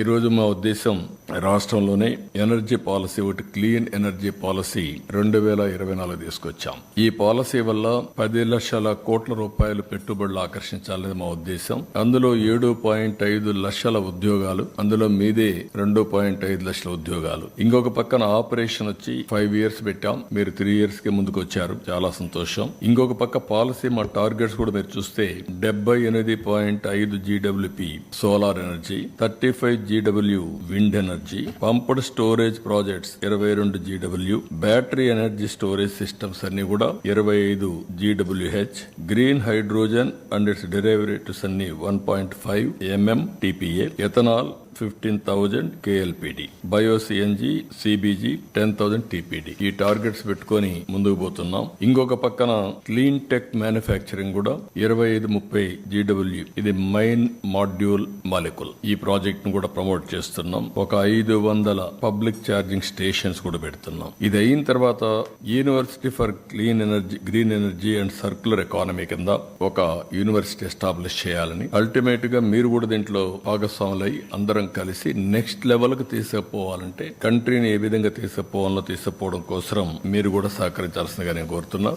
ఈరోజు మా ఉద్దేశం రాష్ట్రంలోనే ఎనర్జీ పాలసీ ఒకటి క్లీన్ ఎనర్జీ పాలసీ రెండు వేల ఇరవై నాలుగు తీసుకొచ్చాం. ఈ పాలసీ వల్ల పది లక్షల కోట్ల రూపాయలు పెట్టుబడులు ఆకర్షించాలనేది మా ఉద్దేశం. అందులో ఏడు పాయింట్ ఐదు లక్షల ఉద్యోగాలు అందులో మీదే రెండు పాయింట్ ఐదు లక్షల ఉద్యోగాలు. ఇంకొక పక్కన ఆపరేషన్ వచ్చి ఫైవ్ ఇయర్స్ పెట్టాం. మీరు త్రీ ఇయర్స్కి ముందుకు వచ్చారు చాలా సంతోషం. ఇంకొక పక్క పాలసీ మా టార్గెట్స్ కూడా మీరు చూస్తే డెబ్బై ఎనిమిది పాయింట్ ఐదు GWP solar energy thirty five GW wind energy pumped storage projects ఇరవై రెండు GW battery energy storage systems అన్ని కూడా ఇరవై ఐదు జీడబ్ల్యూహెచ్ green hydrogen and its derivatives అన్ని one point five MM TPA ethanol fifteen thousand KLPD bio CNG CBG ten thousand TPD ఈ targets పెట్టుకొని ముందుకు పోతున్నాం. ఇంకొక పక్కన క్లీన్ టెక్ మ్యానుఫ్యాక్చరింగ్ కూడా ఇరవై ఐదు ముప్పై జీడబ్ల్యూ. ఇది మైన్ మాడ్యూల్ మాలికుల్ ఈ ప్రాజెక్ట్ను కూడా ప్రమోట్ చేస్తున్నాం. ఒక ఐదు వందల పబ్లిక్ ఛార్జింగ్ స్టేషన్స్ కూడా పెడుతున్నాం. ఇది అయిన తర్వాత university for clean energy green energy and circular economy కింద ఒక యూనివర్సిటీ ఎస్టాబ్లిష్ చేయాలని. అల్టిమేట్గా మీరు కూడా దీంట్లో భాగస్వాములై అందరం కలిసి నెక్స్ట్ లెవెల్కు తీసుకుపోవాలంటే కంట్రీని ఏ విధంగా తీసుకుపోవాలో తీసుకుపోవడం కోసం మీరు కూడా సహకరించాల్సిందిగా నేను కోరుతున్నా.